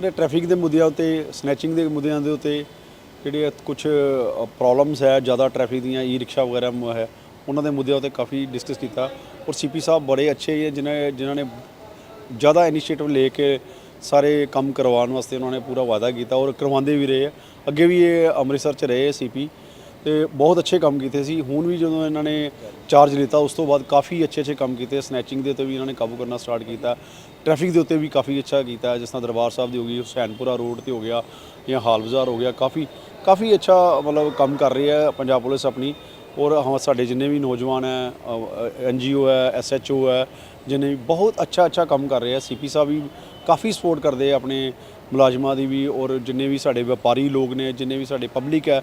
ਜਿਹੜੇ ਟ੍ਰੈਫਿਕ ਦੇ ਮੁੱਦਿਆਂ ਉਤੇ ਸਨੈਚਿੰਗ ਦੇ ਮੁੱਦਿਆਂ ਦੇ ਉਤੇ ਜਿਹੜੇ ਕੁਝ ਪ੍ਰੋਬਲਮਸ ਹੈ, ਜ਼ਿਆਦਾ ਟ੍ਰੈਫਿਕ ਦੀਆਂ ਈ ਰਿਕਸ਼ਾ ਵਗੈਰਾ ਮ, ਹੈ, ਉਹਨਾਂ ਦੇ ਮੁੱਦਿਆਂ ਉਤੇ ਕਾਫੀ ਡਿਸਕਸ ਕੀਤਾ। ਔਰ ਸੀਪੀ ਸਾਹਿਬ ਬੜੇ ਅੱਛੇ ਹੈ ਜਿਨ੍ਹਾਂ ਜਿਨ੍ਹਾਂ ਨੇ ਜ਼ਿਆਦਾ ਇਨੀਸ਼ੀਏਟਿਵ ਲੈ ਕੇ ਸਾਰੇ ਕੰਮ ਕਰਵਾਉਣ ਵਾਸਤੇ ਉਹਨਾਂ ਨੇ ਪੂਰਾ ਵਾਅਦਾ ਕੀਤਾ ਔਰ ਕਰਵਾਉਂਦੇ ਵੀ ਰਹੇ ਆ। ਅੱਗੇ ਵੀ ਇਹ ਅੰਮ੍ਰਿਤਸਰ ਚ ਰਹੇ ਸੀਪੀ ਤੇ ਬਹੁਤ ਅੱਛੇ ਕੰਮ ਕੀਤੇ ਸੀ। ਹੁਣ ਵੀ ਜਦੋਂ ਇਹਨਾਂ ਨੇ ਚਾਰਜ ਲਿੱਤਾ, ਉਸ ਤੋਂ ਬਾਅਦ ਕਾਫੀ ਅੱਛੇ ਅੱਛੇ ਕੰਮ ਕੀਤੇ। ਸਨੈਚਿੰਗ ਦੇ ਉੱਤੇ ਵੀ ਇਹਨਾਂ ਨੇ ਕਾਬੂ ਕਰਨਾ ਸਟਾਰਟ ਕੀਤਾ। ਟ੍ਰੈਫਿਕ ਦੇ ਉੱਤੇ ਵੀ ਕਾਫੀ ਅੱਛਾ ਕੀਤਾ। ਜਿਸ ਤਰ੍ਹਾਂ ਦਰਬਾਰ ਸਾਹਿਬ ਦੀ ਹੋ ਗਈ, ਹੁਸੈਨਪੁਰਾ ਰੋਡ ਤੇ ਹੋ ਗਿਆ ਜਾਂ ਹਾਲ ਬਾਜ਼ਾਰ ਹੋ ਗਿਆ, ਕਾਫੀ ਕਾਫੀ ਅੱਛਾ ਮਤਲਬ ਕੰਮ ਕਰ ਰਹੀ ਹੈ ਪੰਜਾਬ ਪੁਲਿਸ ਆਪਣੀ। ਔਰ ਹਾਂ, ਸਾਡੇ ਜਿੰਨੇ ਵੀ ਨੌਜਵਾਨ ਹੈ ਐਨਜੀਓ ਹੈ ਐਸਐਚਓ ਹੈ, ਜਿੰਨੇ ਵੀ ਬਹੁਤ ਅੱਛਾ ਅੱਛਾ ਕੰਮ ਕਰ ਰਹੇ ਆ। ਸੀਪੀ ਸਾਹਿਬ ਵੀ ਕਾਫੀ ਸਪੋਰਟ ਕਰਦੇ ਆ ਆਪਣੇ ਮੁਲਾਜ਼ਮਾਂ ਦੀ ਵੀ। ਔਰ ਜਿੰਨੇ ਵੀ ਸਾਡੇ ਵਪਾਰੀ ਲੋਕ ਨੇ, ਜਿੰਨੇ ਵੀ ਸਾਡੇ ਪਬਲਿਕ ਹੈ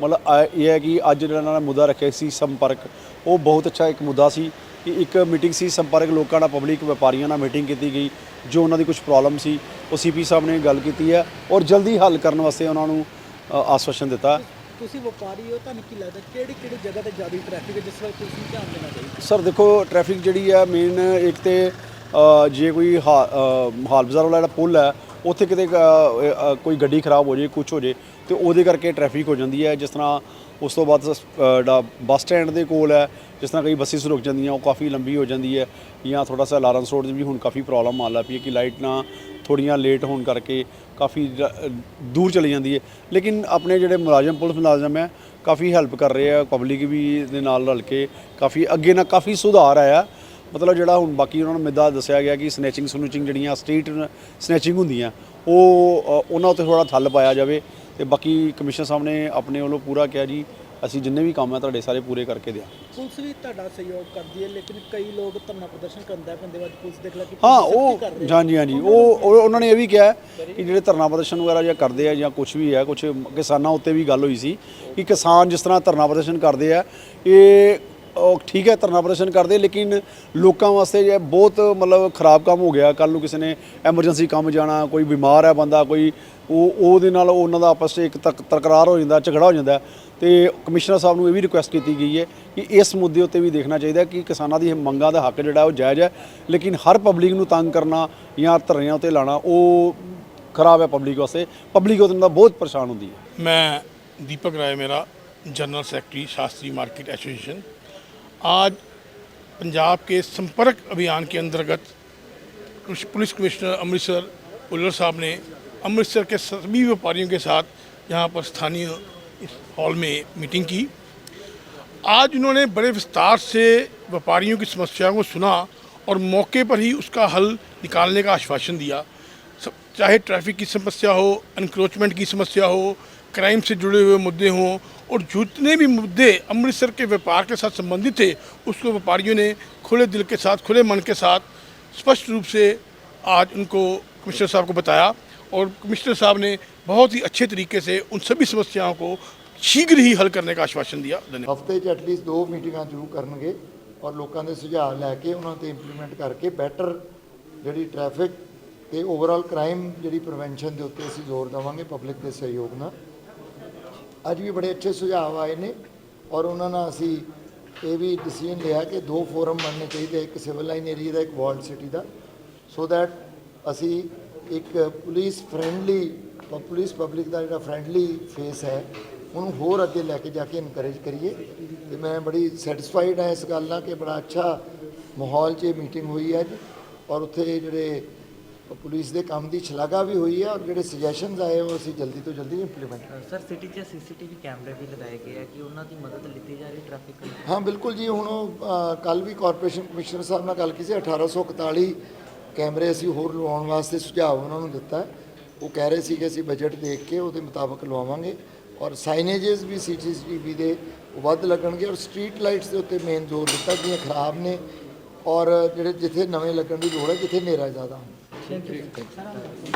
ਮਤਲਬ ਆ- ਇਹ ਹੈ ਕਿ ਅੱਜ ਜਿਹੜਾ ਇਹਨਾਂ ਨੇ ਮੁੱਦਾ ਰੱਖਿਆ ਸੀ ਸੰਪਰਕ ਉਹ ਬਹੁਤ ਅੱਛਾ ਇੱਕ ਮੁੱਦਾ ਸੀ ਕਿ ਇੱਕ ਮੀਟਿੰਗ ਸੀ ਸੰਪਰਕ ਲੋਕਾਂ ਨਾਲ ਪਬਲਿਕ ਵਪਾਰੀਆਂ ਨਾਲ ਮੀਟਿੰਗ ਕੀਤੀ ਗਈ ਜੋ ਉਹਨਾਂ ਦੀ ਕੁਝ ਪ੍ਰੋਬਲਮ ਸੀ ਉਹ ਸੀਪੀ ਸਾਹਿਬ ਨੇ ਗੱਲ ਕੀਤੀ ਹੈ ਔਰ ਜਲਦੀ ਹੱਲ ਕਰਨ ਵਾਸਤੇ ਉਹਨਾਂ ਨੂੰ ਅ, ਆਸ਼ਵਾਸਨ ਦਿੱਤਾ। ਤੁਸੀਂ ਵਪਾਰੀ ਹੋ ਤੁਹਾਨੂੰ ਕੀ ਲੱਗਦਾ ਕਿਹੜੀ ਕਿਹੜੀ ਜਗ੍ਹਾ ਤੇ ਜ਼ਿਆਦਾ ਟ੍ਰੈਫਿਕ ਹੈ ਜਿਸ ਵੱਲ ਤੁਸੀਂ ਧਿਆਨ ਦੇਣਾ ਚਾਹੀਦਾ? ਸਰ ਦੇਖੋ ਟ੍ਰੈਫਿਕ ਜਿਹੜੀ ਹੈ ਮੇਨ ਇੱਕ ਤੇ ਅ, ਜੇ ਕੋਈ ਹਾ- ਅ, ਹਾਲ ਬਾਜ਼ਾਰ ਵਾਲਾ ਜਿਹੜਾ ਪੁਲ ਹੈ ਉੱਥੇ ਕਿਤੇ ਕੋਈ ਗੱਡੀ ਖਰਾਬ ਹੋ ਜੇ ਕੁਝ ਹੋ ਜੇ, ਤੇ ਉਹਦੇ ਕਰਕੇ ਟ੍ਰੈਫਿਕ ਹੋ ਜਾਂਦੀ ਹੈ। ਜਿਸ ਤਰ੍ਹਾਂ ਉਸ ਤੋਂ ਬਾਅਦ ਬੱਸ ਸਟੈਂਡ ਦੇ ਕੋਲ ਹੈ, ਜਿਸ ਤਰ੍ਹਾਂ ਕਈ ਬੱਸਿਸ ਰੁਕ ਜਾਂਦੀਆਂ, ਉਹ ਕਾਫੀ ਲੰਬੀ ਹੋ ਜਾਂਦੀ ਹੈ। ਜਾਂ ਥੋੜਾ ਸਾ ਲਾਰੈਂਸ ਰੋਡ 'ਚ ਵੀ ਹੁਣ ਕਾਫੀ ਪ੍ਰੋਬਲਮ ਆਉਣ ਲੱਗ ਪਈ ਹੈ ਕਿ ਲਾਈਟ ਨਾ ਥੋੜੀਆਂ ਲੇਟ ਹੋਣ ਕਰਕੇ ਕਾਫੀ ਦੂਰ ਚਲੀ ਜਾਂਦੀ ਹੈ। ਲੇਕਿਨ ਆਪਣੇ ਜਿਹੜੇ ਮੁਲਾਜ਼ਮ, ਪੁਲਿਸ ਮੁਲਾਜ਼ਮ ਹੈ, ਕਾਫੀ ਹੈਲਪ ਕਰ ਰਹੇ ਆ ਪਬਲਿਕ ਵੀ ਦੇ ਨਾਲ ਰਲ ਕੇ ਕਾਫੀ ਅੱਗੇ ਨਾਲ ਕਾਫੀ ਸੁਧਾਰ ਆਇਆ। ਮਤਲਬ ਜਿਹੜਾ ਹੁਣ ਬਾਕੀ ਉਹਨਾਂ ਨੂੰ ਮਿੱਦਾ ਦੱਸਿਆ ਗਿਆ ਕਿ ਸਨੈਚਿੰਗ ਸਨੂਚਿੰਗ ਜਿਹੜੀਆਂ ਸਟਰੀਟ ਸਨੈਚਿੰਗ ਹੁੰਦੀਆਂ ਉਹ ਉਹਨਾਂ ਉੱਤੇ ਥੋੜਾ ਥੱਲ ਪਾਇਆ ਜਾਵੇ ਤੇ ਬਾਕੀ ਕਮਿਸ਼ਨਰ ਸਾਹਿਬ ਨੇ ਆਪਣੇ ਵੱਲੋਂ ਪੂਰਾ ਕਿਹਾ ਜੀ ਅਸੀਂ ਜਿੰਨੇ ਵੀ ਕੰਮ ਹੈ ਤੁਹਾਡੇ ਸਾਰੇ ਪੂਰੇ ਕਰਕੇ ਦਿਆਂ ਪੁਲਿਸ ਵੀ ਤੁਹਾਡਾ ਸਹਿਯੋਗ ਕਰਦੀ ਹੈ ਲੇਕਿਨ ਕਈ ਲੋਕ ਧਰਨਾ ਪ੍ਰਦਰਸ਼ਨ ਕਰਦਾ ਬਾਅਦ ਪੁਲਿਸ ਦੇਖ ਲਾ ਕਿ ਹਾਂ ਉਹ। ਹਾਂਜੀ ਹਾਂਜੀ ਉਹ ਉਹ- ਉਹਨਾਂ ਨੇ ਇਹ ਵੀ ਕਿਹਾ ਕਿ ਜਿਹੜੇ ਧਰਨਾ ਪ੍ਰਦਰਸ਼ਨ ਵਗੈਰਾ ਜਾਂ ਕਰਦੇ ਆ ਜਾਂ ਕੁਝ ਵੀ ਹੈ ਕੁਝ ਕਿਸਾਨਾਂ ਉੱਤੇ ਵੀ ਗੱਲ ਹੋਈ ਸੀ ਕਿ ਕਿਸਾਨ ਜਿਸ ਤਰ੍ਹਾਂ ਧਰਨਾ ਪ੍ਰਦਰਸ਼ਨ ਕਰਦੇ ਆ ਇਹ ਉਹ ਠੀਕ ਹੈ, ਧਰਨਾ ਪ੍ਰਦਰਸ਼ਨ ਕਰਦੇ, ਲੇਕਿਨ ਲੋਕਾਂ ਵਾਸਤੇ ਜੇ ਬਹੁਤ ਮਤਲਬ ਖਰਾਬ ਕੰਮ ਹੋ ਗਿਆ। ਕੱਲ ਨੂੰ ਕਿਸੇ ਨੇ ਐਮਰਜੈਂਸੀ ਕੰਮ ਜਾਣਾ, ਕੋਈ ਬਿਮਾਰ ਹੈ ਬੰਦਾ, ਕੋਈ ਉਹ, ਉਹਦੇ ਨਾਲ ਉਹਨਾਂ ਦਾ ਆਪਸ ਵਿੱਚ ਇੱਕ ਤਕਰਾਰ ਹੋ ਜਾਂਦਾ, ਝਗੜਾ ਹੋ ਜਾਂਦਾ। ਤੇ ਕਮਿਸ਼ਨਰ ਸਾਹਿਬ ਨੂੰ ਇਹ ਵੀ ਰਿਕੁਐਸਟ ਕੀਤੀ ਗਈ ਹੈ ਕਿ ਇਸ ਮੁੱਦੇ ਉੱਤੇ ਵੀ ਦੇਖਣਾ ਚਾਹੀਦਾ ਕਿ ਕਿਸਾਨਾਂ ਦੀ ਮੰਗਾਂ ਦਾ ਹੱਕ ਜਿਹੜਾ ਉਹ ਜਾਇਜ਼ ਹੈ। ਲੇਕਿਨ ਹਰ ਪਬਲਿਕ ਨੂੰ ਤੰਗ ਕਰਨਾ ਜਾਂ ਧਰਨਿਆਂ ਉੱਤੇ ਲਾਣਾ ਉਹ ਖਰਾਬ ਹੈ ਪਬਲਿਕ ਵਾਸਤੇ। ਪਬਲਿਕ ਉਹਦੇ ਨਾਲ ਬਹੁਤ ਪਰੇਸ਼ਾਨ ਹੁੰਦੀ ਹੈ। ਮੈਂ ਦੀਪਕ ਰਾਏ, ਮੇਰਾ general secretary Shastri market association आज पंजाब के संपर्क अभियान के अंतर्गत पुलिस कमिश्नर अमृतसर उल्लर साहब ने अमृतसर के सभी व्यापारियों के साथ यहाँ पर स्थानीय इस हॉल में मीटिंग की। आज उन्होंने बड़े विस्तार से व्यापारियों की समस्याओं को सुना और मौके पर ही उसका हल निकालने का आश्वासन दिया। चाहे ट्रैफ़िक की समस्या हो अनक्रोचमेंट की समस्या हो क्राइम से जुड़े हुए मुद्दे हों और जितने भी मुद्दे अमृतसर के व्यापार के साथ संबंधित थे उसको व्यापारियों ने खुले दिल के साथ खुले मन के साथ स्पष्ट रूप से आज उनको कमिश्नर साहब को बताया और कमिश्नर साहब ने बहुत ही अच्छे तरीके से उन सभी समस्याओं को शीघ्र ही हल करने का आश्वासन दिया धन्यवाद ਹਫਤੇ 'ਚ ਐਟਲੀਸਟ ਦੋ ਮੀਟਿੰਗਾਂ ਜ਼ਰੂਰ ਕਰਨਗੇ ਔਰ ਲੋਕਾਂ ਦੇ ਸੁਝਾਅ ਲੈ ਕੇ ਉਹਨਾਂ ਤੇ ਇੰਪਲੀਮੈਂਟ ਕਰਕੇ ਬੈਟਰ ਜਿਹੜੀ ਟ੍ਰੈਫਿਕ ਤੇ ਓਵਰਆਲ ਕ੍ਰਾਈਮ ਜਿਹੜੀ ਪ੍ਰੀਵੈਂਸ਼ਨ ਦੇ ਉੱਤੇ ਅਸੀਂ ਜ਼ੋਰ ਦੇਵਾਂਗੇ ਪਬਲਿਕ ਦੇ ਸਹਿਯੋਗ ਨਾਲ ਅੱਜ ਵੀ ਬੜੇ ਅੱਛੇ ਸੁਝਾਅ ਆਏ ਨੇ ਔਰ ਉਹਨਾਂ ਨਾਲ ਅਸੀਂ ਇਹ ਵੀ ਡਿਸੀਜਨ ਲਿਆ ਕਿ ਦੋ ਫੋਰਮ ਬਣਨੇ ਚਾਹੀਦੇ ਇੱਕ ਸਿਵਲ ਲਾਈਨ ਏਰੀਆ ਦਾ, ਇੱਕ ਵਾਰਡ ਸਿਟੀ ਦਾ। ਸੋ ਦੈਟ ਅਸੀਂ ਇੱਕ ਪੁਲਿਸ ਫ੍ਰੈਂਡਲੀ ਪੁਲਿਸ ਪਬਲਿਕ ਦਾ ਜਿਹੜਾ ਫ੍ਰੈਂਡਲੀ ਫੇਸ ਹੈ, ਉਹਨੂੰ ਹੋਰ ਅੱਗੇ ਲੈ ਕੇ ਜਾ ਕੇ ਇਨਕਰੇਜ ਕਰੀਏ। ਤੇ ਮੈਂ ਬੜੀ ਸੈਟੀਸਫਾਈਡ ਹਾਂ ਇਸ ਗੱਲ ਨਾਲ ਕਿ ਬੜਾ ਅੱਛਾ ਮਾਹੌਲ 'ਚ ਮੀਟਿੰਗ ਹੋਈ ਹੈ ਅੱਜ। ਔਰ ਉੱਥੇ ਜਿਹੜੇ ਪੁਲਿਸ ਦੇ ਕੰਮ ਦੀ ਸ਼ਲਾਘਾ ਵੀ ਹੋਈ ਹੈ ਔਰ ਜਿਹੜੇ ਸੁਜੈਸ਼ਨਸ ਆਏ ਉਹ ਅਸੀਂ ਜਲਦੀ ਤੋਂ ਜਲਦੀ ਇੰਪਲੀਮੈਂਟ ਸਰ ਸਿਟੀ 'ਚ ਸੀਸੀਟੀਵੀ ਕੈਮਰੇ ਵੀ ਲਗਾਏ ਗਏ ਆ ਕਿ ਉਹਨਾਂ ਦੀ ਮਦਦ ਲਿੱਤੀ ਜਾ ਰਹੀ ਟ੍ਰੈਫਿਕ ਹਾਂ ਬਿਲਕੁਲ ਜੀ ਹੁਣ ਉਹ ਕੱਲ ਵੀ ਕਾਰਪੋਰੇਸ਼ਨ ਕਮਿਸ਼ਨਰ ਸਾਹਿਬ ਨਾਲ ਗੱਲ ਕੀਤੀ ਸੀ 1841 ਕੈਮਰੇ ਅਸੀਂ ਹੋਰ ਲਵਾਉਣ ਵਾਸਤੇ ਸੁਝਾਅ ਉਹਨਾਂ ਨੂੰ ਦਿੱਤਾ। ਉਹ ਕਹਿ ਰਹੇ ਸੀ ਕਿ ਅਸੀਂ ਬਜਟ ਦੇਖ ਕੇ ਉਹਦੇ ਮੁਤਾਬਕ ਲਵਾਵਾਂਗੇ ਔਰ ਸਾਈਨੇजेस ਵੀ ਸੀਸੀਟੀਵੀ ਦੇ ਵੱਧ ਲੱਗਣਗੇ ਔਰ ਸਟਰੀਟ ਲਾਈਟਸ ਦੇ ਉੱਤੇ ਮੇਨ ਜ਼ੋਰ ਦਿੱਤਾ ਜਿਹੜੀਆਂ ਖਰਾਬ ਨੇ ਔਰ ਜਿਹੜੇ ਜਿੱਥੇ ਨਵੇਂ ਲੱਗਣ ਦੀ ਲੋੜ ਹੈ ਜਿੱਥੇ ਹਨੇਰਾ ਜ਼ਿਆਦਾ ਹੁੰਦਾ। Спасибо.